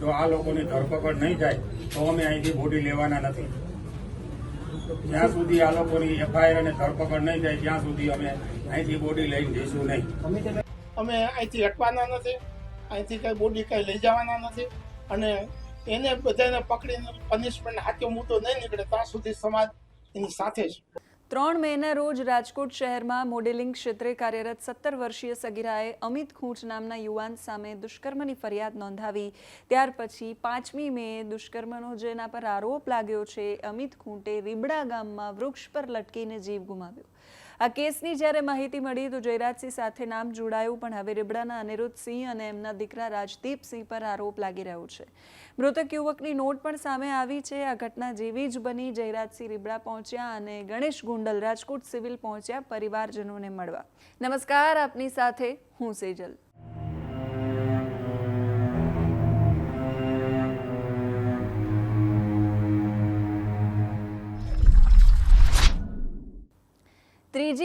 જો આ લોકોની ધરપકડ નહીં થાય તો અમે અહીંથી બોડી લેવાના નથી. જ્યાં સુધી આ લોકોની એફઆઈઆર અને ધરપકડ નહીં થાય, ત્યાં સુધી અમે અહીંથી બોડી લઈને જઈશું નહીં. અમે અહીંથી હટવાના નથી, અહીંથી કઈ બોડી કઈ લઈ જવાના નથી અને એને બધાને પકડીને પનિશમેન્ટ હાથે મુદ્દો નહીં નીકળે, ત્યાં સુધી સમાજ એની સાથે છે ત્રણ મેના રોજ રાજકોટ શહેરમાં મોડેલિંગ ક્ષેત્રે કાર્યરત સત્તર વર્ષીય સગીરાએ અમિત ખૂંટ નામના યુવાન સામે દુષ્કર્મની ફરિયાદ નોંધાવી. ત્યાર પછી પાંચમી મે દુષ્કર્મનો જેના પર આરોપ લાગ્યો છે અમિત ખૂંટે રીબડા ગામમાં વૃક્ષ પર લટકીને જીવ ગુમાવ્યો. આ કેસની જ્યારે માહિતી મળી તો જયરાજસિંહ સાથે નામ જોડાયું, પણ હવે રીબડાના અનિરુદ્ધસિંહ અને એમના દીકરા રાજદીપસિંહ પર આરોપ લાગી રહ્યો છે. મૃતક યુવકની નોટ પણ સામે આવી છે. આ ઘટના જેવી જ બની જયરાજસિંહ રીબડા પહોંચ્યા અને ગણેશ ગુંડલ રાજકોટ સિવિલ પહોંચ્યા પરિવારજનોને મળવા. નમસ્કાર, આપની સાથે હું સેજલ.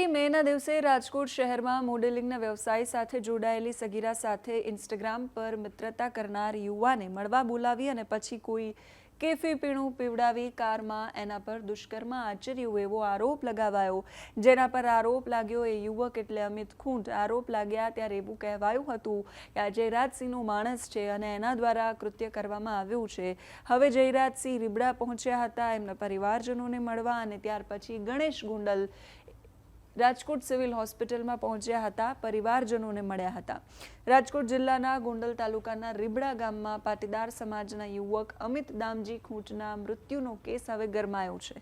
ત્રીજી મેના દિવસે રાજકોટ શહેરમાં મોડેલિંગના વ્યવસાય સાથે જોડાયેલી સગીરા સાથે ઇન્સ્ટાગ્રામ પર મિત્રતા કરનાર યુવાને મળવા બોલાવી અને પછી કોઈ કેફી પીણું પીવડાવી કારમાં એના પર દુષ્કર્મ આચર્યું એવો આરોપ લગાવાયો. જેના પર આરોપ લાગ્યો, એ યુવક એટલે અમિત ખૂંટ. આરોપ લાગ્યા ત્યારે એવું કહેવાયું હતું કે આ જયરાજસિંહનું માણસ છે અને એના દ્વારા કૃત્ય કરવામાં આવ્યું છે. હવે જયરાજસિંહ રીબડા પહોંચ્યા હતા, એમના પરિવારજનોને મળવા અને ત્યાર પછી ગણેશ ગુંડલ રાજકોટ સિવિલ હોસ્પિટલમાં પહોંચ્યા હતા, પરિવારજનોને મળ્યા હતા. રાજકોટ જિલ્લાના ગોંડલ તાલુકાના રીબડા ગામમાં પાટીદાર સમાજના યુવક અમિત દામજી ખૂંટના મૃત્યુનો કેસ હવે ગરમાયો છે.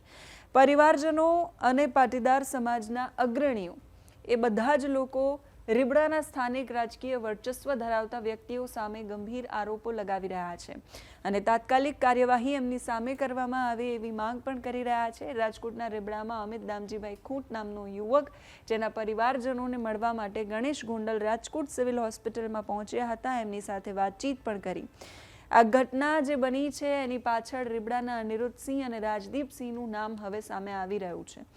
પરિવારજનો અને પાટીદાર સમાજના અગ્રણીઓ, એ બધા જ લોકો રીબડાના સ્થાનિક રાજકીય વર્ચસ્વ ધરાવતા વ્યક્તિઓ સામે ગંભીર આરોપો લગાવી રહ્યા છે અને તાત્કાલિક કાર્યવાહી એમની સામે કરવામાં આવે એવી માંગ પણ કરી રહ્યા છે. રાજકોટના રીબડામાં અમિત દામજીભાઈ ખૂંટ નામનો યુવક, જેના પરિવારજનોને મળવા માટે ગણેશ ગોંડલ રાજકોટ સિવિલ હોસ્પિટલમાં પહોંચ્યા હતા, એમની સાથે વાતચીત પણ કરી. આ ઘટના જે બની છે, એની પાછળ રીબડાના અનિરુદ્ધસિંહ અને રાજદીપસિંહનું નામ હવે સામે આવી રહ્યું છે.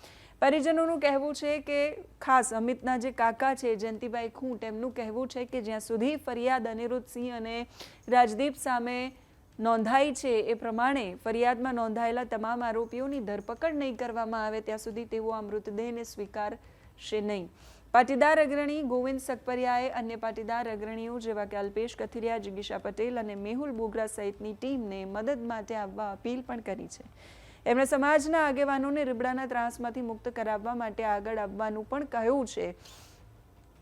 પરિજનોનું કહેવું છે કે ખાસ અમિતના જે કાકા છે જયંતિભાઈ ખૂંટ, એમનું કહેવું છે કે જ્યાં સુધી ફરિયાદ અનિરુદ્ધસિંહ અને રાજદીપ સામે નોંધાઈ છે એ પ્રમાણે ફરિયાદમાં નોંધાયેલા તમામ આરોપીઓની ધરપકડ નહીં કરવામાં આવે, ત્યાં સુધી તેઓ આ મૃતદેહને સ્વીકારશે નહીં. પાટીદાર અગ્રણી ગોવિંદ સકપરિયાએ અન્ય પાટીદાર અગ્રણીઓ જેવા કે અલ્પેશ કથિરિયા, જિગીશા પટેલ અને મેહુલ બોગરા સહિતની ટીમને મદદ માટે આવવા અપીલ પણ કરી છે. એમણે સમાજના આગેવાનોને રીબડાના ત્રાસમાંથી મુક્ત કરાવવા માટે આગળ આવવાનું પણ કહ્યું છે.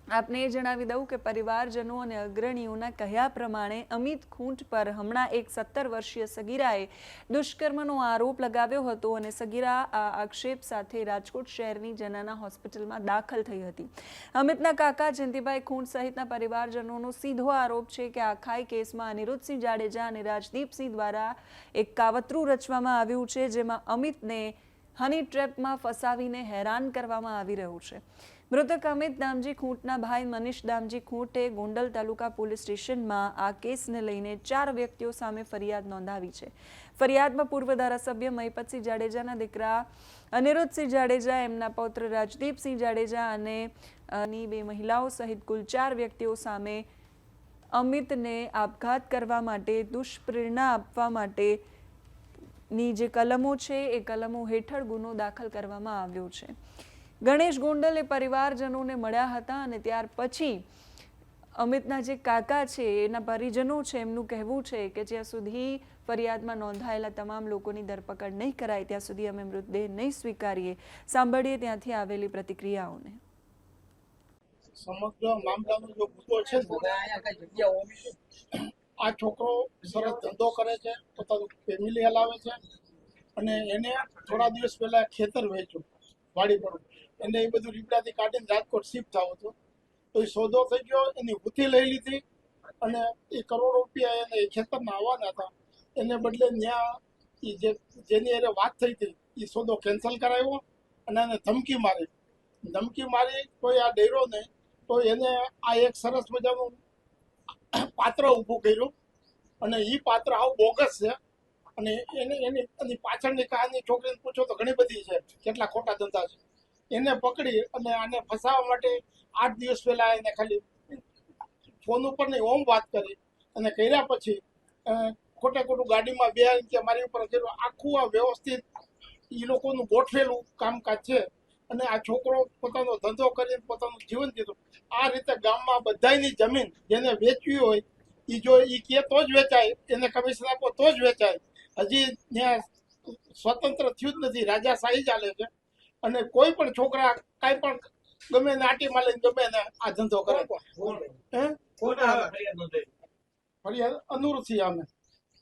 આપને એ જણાવી દઉં કે પરિવારજનો અને અગ્રણીઓના કહ્યા પ્રમાણે અમિત ખૂંટ પર હમણાં એક સત્તર વર્ષીય સગીરાએ દુષ્કર્મનો આરોપ લગાવ્યો હતો અને સગીરા આ આક્ષેપ સાથે રાજકોટ શહેરની જનાના હોસ્પિટલમાં દાખલ થઈ હતી. અમિતના કાકા જયંતિભાઈ ખૂંટ સહિતના પરિવારજનોનો સીધો આરોપ છે કે આખાઈ કેસમાં અનિરુદ્ધસિંહ જાડેજા અને રાજદીપસિંહ દ્વારા એક કાવતરું રચવામાં આવ્યું છે જેમાં અમિતને હની ટ્રેપમાં ફસાવીને હેરાન કરવામાં આવી રહ્યું છે. મૃતક અમિત દામજી ખૂંટના ભાઈ મનીષ દામજી ખૂંટે ગોંડલ તાલુકા પોલીસ સ્ટેશનમાં આ કેસને લઈને ચાર વ્યક્તિઓ સામે ફરિયાદ નોંધાવી છે. ફરિયાદમાં પૂર્વ ધારાસભ્ય મહિપતસિંહ જાડેજાના દીકરા અનિરુદ્ધસિંહ જાડેજા, એમના પૌત્ર રાજદીપસિંહ જાડેજા અને બે મહિલાઓ સહિત કુલ ચાર વ્યક્તિઓ સામે અમિતને આપઘાત કરવા માટે દુષ્પ્રેરણા આપવા માટે ની જે કલમો છે એ કલમો હેઠળ ગુનો દાખલ કરવામાં આવ્યો છે. ગણેશ ગોંડલ એ પરિવારજનોને મળ્યા હતા અને ત્યાર પછી અમિતના જે કાકા છે એના પરિજનો છે એમનું કહેવું છે કે જ્યાં સુધી ફરિયાદમાં નોંધાયેલા તમામ લોકોની ધરપકડ નહીં કરાય ત્યાં સુધી અમે મૃતદેહ નહીં સ્વીકારીએ. સાંભળીએ ત્યાંથી આવેલી પ્રતિક્રિયાઓને. સમગ્ર મામલાનો જો મુદ્દો છે? આ છોકરો સરસ ધંધો કરે છે પોતાનું ફેમિલી હલાવે છે અને એને થોડા દિવસ પહેલા ખેતર વેચ્યું, વાડી પર. એને એ બધું રીપડાથી કાઢીને રાજકોટ શિફ્ટ થવો હતો. તો એ સોદો થઈ ગયો, એની ઉથી લઈ લીધી અને એ કરોડો રૂપિયા એને એ ખેતરમાં આવવાના હતા. એને બદલે ત્યાં એ જે, જેની એને વાત થઈ હતી એ સોદો કેન્સલ કરાવ્યો અને એને ધમકી મારી. ધમકી મારી કોઈ આ ડેરો નહીં, તો એને આ એક સરસ મજાનું પાત્ર ઊભું કર્યું. અને એ પાત્ર આવું બોગસ છે. અને એને, એની એની પાછળની કહાની છોકરીને પૂછો તો ઘણી બધી છે, કેટલા ખોટા ધંધા છે. એને પકડી અને આને ફસાવવા માટે આઠ દિવસ પહેલા એને ખાલી ફોન ઉપર નહીં, ઓમ વાત કરી. અને કર્યા પછી ખોટે ખોટું ગાડીમાં બે કે મારી ઉપર કર્યું. આખું આ વ્યવસ્થિત એ લોકોનું ગોઠવેલું કામકાજ છે. અને આ છોકરો પોતાનો ધંધો કરીને પોતાનું જીવન જીતું. આ રીતે ગામમાં બધાની જમીન જેને વેચવી હોય એ જો એ કે તો જ વેચાય એને કમિશન આપો તો જ વેચાય. હજી ત્યાં સ્વતંત્ર થયું જ નથી રાજાશાહી ચાલે છે. અને કોઈ પણ છોકરા કાંઈ પણ ગમે એને આટી માલીને ગમે ને આ ધંધો કરે. ફરિયાદ અનુરૂથી અમે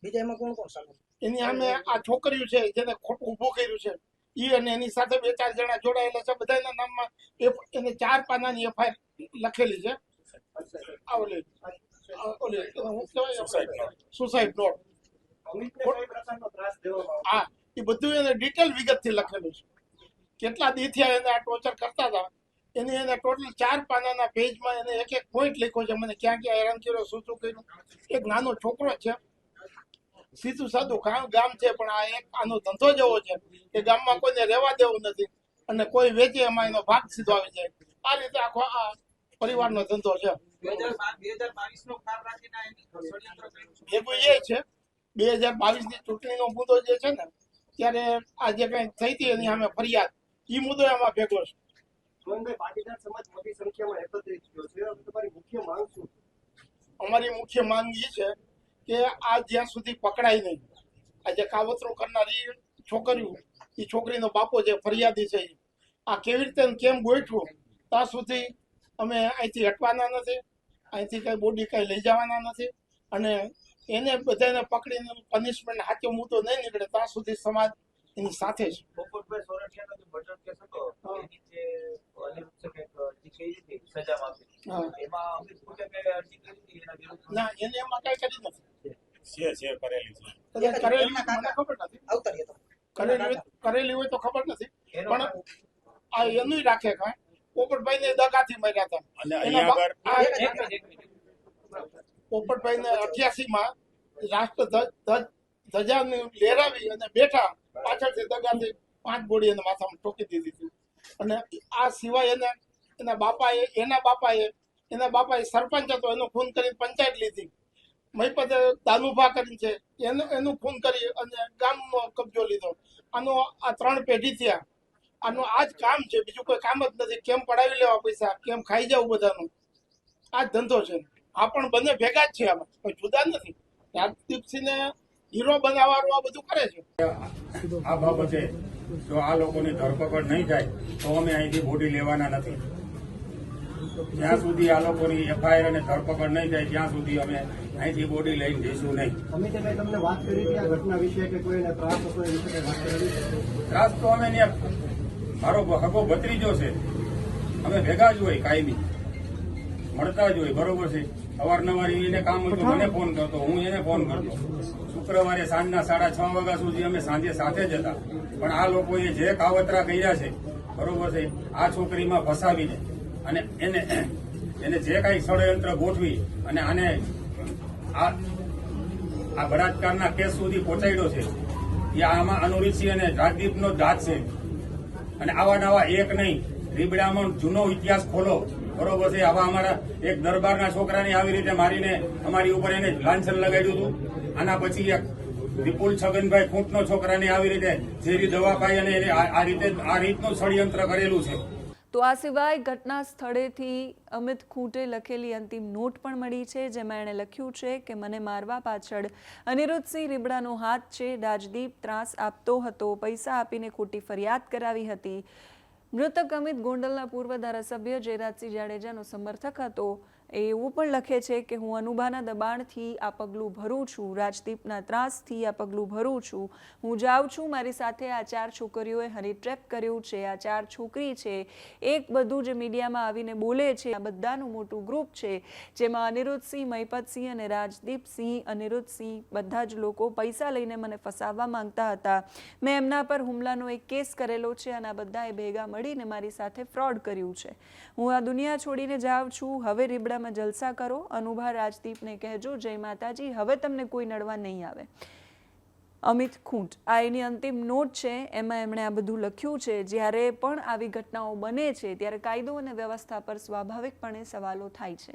બીજા એમાં કોણ કોણ સામે એની સામે આ છોકરીઓ છે જેને ખોટું ઊભું કર્યું છે. ઈ અને એની સાથે બે ચાર જણા જોડાયેલા છે બધાના નામમાં એ- એને ચાર પાનાની એફઆઈઆર લખેલી છે. આ ઓલી આ ઓલી શું કહેવાય સુસાઇડ નોટ હા, એ બધું એને ડિટેલ વિગતથી લખેલું છે. કેટલા દીથી એને આ ટોર્ચર કરતા હતા? એની એને ટોટલ ચાર પાનાના પેજમાં એને એક એક પોઈન્ટ લખ્યો છે. મને ક્યાં ક્યાં હેરાન કર્યો, શું શું કર્યું? એક નાનો છોકરો છે. સીધું સાધું ગામ ગામ છે, પણ આ એક આનો ધંધો જેવો છે કે ગામમાં કોઈને રહેવા દેવું નથી અને કોઈ વેચે એમાં એનો ભાગ સીધો આવી જાય. આ રીતે આખો આ પરિવારનો ધંધો છે. ભેગું એ છે. બે હજાર બાવીસની ચૂંટણીનો મુદ્દો જે છે ને ત્યારે આ જે કઈ થઈ હતી એની સામે ફરિયાદ એ મુદ્દો એમાં ભેગો છે. અમારી મુખ્ય માંગ એ છે કે આ જ્યાં સુધી પકડાય નહીં આ જે કાવતરું કરનારી છોકરીઓ એ છોકરીનો બાપો જે ફરિયાદી છે આ કેવી રીતે કેમ ગોઠવું ત્યાં સુધી અમે અહીંથી હટવાના નથી. અહીંથી કઈ બોડી કઈ લઈ જવાના નથી. અને એને બધાને પકડીને પનિશમેન્ટ સાચો મૂતો નહીં નીકળે ત્યાં સુધી સમાજ એની સાથે છે ના એને એમાં કઈ કરી નથી. છે છે કરેલી હોય- તો ખબર નથી. પણ આ એનું રાખે કાંઈ. પોપટભાઈ ને દગાથી મર્યા હતા. અને અહીંયા. પોપટભાઈ ને અઠ્યાસી માં રાષ્ટ્ર ધજા લહેરાવી અને બેઠા પાછળથી દગાથી પાંચ ગોળી એના માથામાં ઠોકી દીધી હતી. અને આ સિવાય એને એના બાપાએ એના બાપાએ એના બાપાએ સરપંચ હતો એનો ખૂન કરી પંચાયત લીધી. મહીપતે દાનુભા કરીને છે. એનું એનું ખૂન કરી અને ગામનો કબજો લીધો. આનો આ ત્રણ પેઢી થયા. આનું આ જ કામ છે. બીજું કોઈ કામ જ નથી. કેમ પડાવી લેવા પૈસા? કેમ ખાઈ જવું બધાનું? આ જ ધંધો છે. આ પણ બંને ભેગા જ છે આમાં. કોઈ જુદા નથી. રાજદીપસિંહને હીરો બનાવવાનું આ બધું કરે છે. આ બાબતે જો આ લોકોની ધરપકડ નહીં થાય તો અમે અહીંથી બોડી લેવાના નથી. જ્યાં સુધી આ લોકોની એફઆઈઆર અને ધરપકડ નહીં થાય ત્યાં સુધી અમે અહીંથી બોડી લઈને જઈશું નહીં. અમિતે મેં તમને વાત કરી હતી આ ઘટના વિશે કે કોઈને ત્રાસ? ત્રાસ તો અમે ત્યાં મારો હગો ભત્રીજો છે. અમે ભેગા જ હોય કાયમી. મળતા જ હોય બરોબર છે? અવારનવાર એને કામ હતું મને ફોન કરતો હું એને ફોન કરતો. શુક્રવારે સાંજના સાડા છ વાગ્યા સુધી અમે સાંજે સાથે જ હતા. પણ આ લોકોએ જે કાવતરા કર્યા છે બરોબર છે આ છોકરીમાં ફસાવીને અને એને એને જે કાંઈ ષડયંત્ર ગોઠવી અને આને આ આ બળાત્કારના કેસ સુધી પહોંચાડ્યો છે એ આમાં અનુરીતસિંહ અને રાજદીપનો જ છે. અને આવા નવા એક નહીં. રીબડામાં જૂનો ઇતિહાસ ખોલો. બરોબર છે? આવા અમારા એક દરબારના છોકરાને આવી રીતે મારીને અમારી ઉપર એને લાંછન લગાડ્યું હતું. આના પછી એક વિપુલ છગનભાઈ ખૂંટનો છોકરાને આવી રીતે ઝેરી દવા પાઈ અને આ રીતે આ રીતનું ષડયંત્ર કરેલું છે. તો આ સિવાય ઘટના સ્થળેથી અમિત ખૂંટે લખેલી અંતિમ નોટ પણ મળી છે, જેમાં એણે લખ્યું છે કે, મને મારવા પાછળ અનિરુદ્ધસિંહ રીબડાનો હાથ છે, રાજદીપ ત્રાસ આપતો હતો, પૈસા આપીને ખોટી ફરિયાદ કરાવી હતી. મૃતક અમિત ગોંડલના પૂર્વ ધારાસભ્ય જયરાજસિંહ જાડેજાનો સમર્થક હતો. એવું પણ લખે છે કે હું અનુભાના દબાણથી આ પગલું ભરું છું, રાજદીપના ત્રાસથી આ પગલું ભરું છું. હું જાઉં છું, મારી સાથે આ ચાર છોકરીઓએ હની ટ્રેપ કર્યું છે, આ ચાર છોકરી છે. એક બધું જે મીડિયામાં આવીને બોલે છે, આ બધાનું મોટું ગ્રુપ છે. જેમાં અનિરુદ્ધસિંહ, મહિપતસિંહ અને રાજદીપસિંહ, અનિરુદ્ધસિંહ બધા જ લોકો પૈસા લઈને મને ફસાવવા માંગતા હતા. મેં એમના પર હુમલાનો એક કેસ કરેલો છે, અને આ બધાએ ભેગા મળીને મારી સાથે ફ્રોડ કર્યું છે. હું આ દુનિયા છોડીને જાઉં છું, હવે રીબડામાં જલસા કરો, અનુભા રાજદીપને કહેજો, જય માતાજી, હવે તમને કોઈ નડવા નહીં આવે. અમિત ખૂંટ. આ એની અંતિમ નોટ છે, એમાં એમણે આ બધું લખ્યું છે. જ્યારે પણ આવી ઘટનાઓ બને છે, ત્યારે કાયદો અને વ્યવસ્થા પર સ્વાભાવિકપણે સવાલો થાય છે.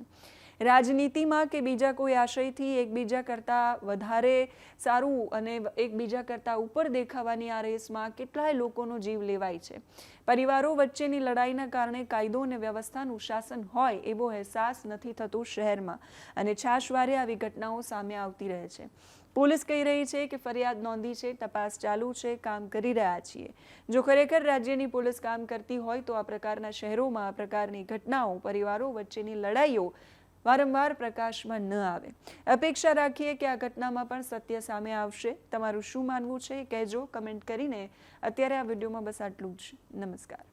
રાજનીતિમાં કે બીજા કોઈ આશયથી એકબીજા કરતાં વધારે સારું અને એકબીજા કરતાં ઉપર દેખાવાની આ રેસમાં કેટલાય લોકોનો જીવ લેવાય છે. પરિવારો વચ્ચેની લડાઈના કારણે કાયદો અને વ્યવસ્થાનું શાસન હોય એવો અહેસાસ નથી થતો શહેરમાં અને છાશવારે આવી ઘટનાઓ સામે આવતી રહે છે. પોલીસ કહી રહી છે કે ફરિયાદ નોંધી છે, તપાસ ચાલુ છે, કામ કરી રહ્યા છીએ. જો ખરેખર રાજ્યની પોલીસ કામ કરતી હોય તો આ પ્રકારના શહેરોમાં આ પ્રકારની ઘટનાઓ, પરિવારો વચ્ચેની લડાઈઓ વારંવાર પ્રકાશમાં ન આવે. અપેક્ષા રાખીએ કે આ ઘટનામાં પણ સત્ય સામે આવશે. તમારું શું માનવું છે કહેજો. કમેન્ટ કરીને અત્યારે આ વિડીયોમાં બસ આટલું જ. નમસ્કાર.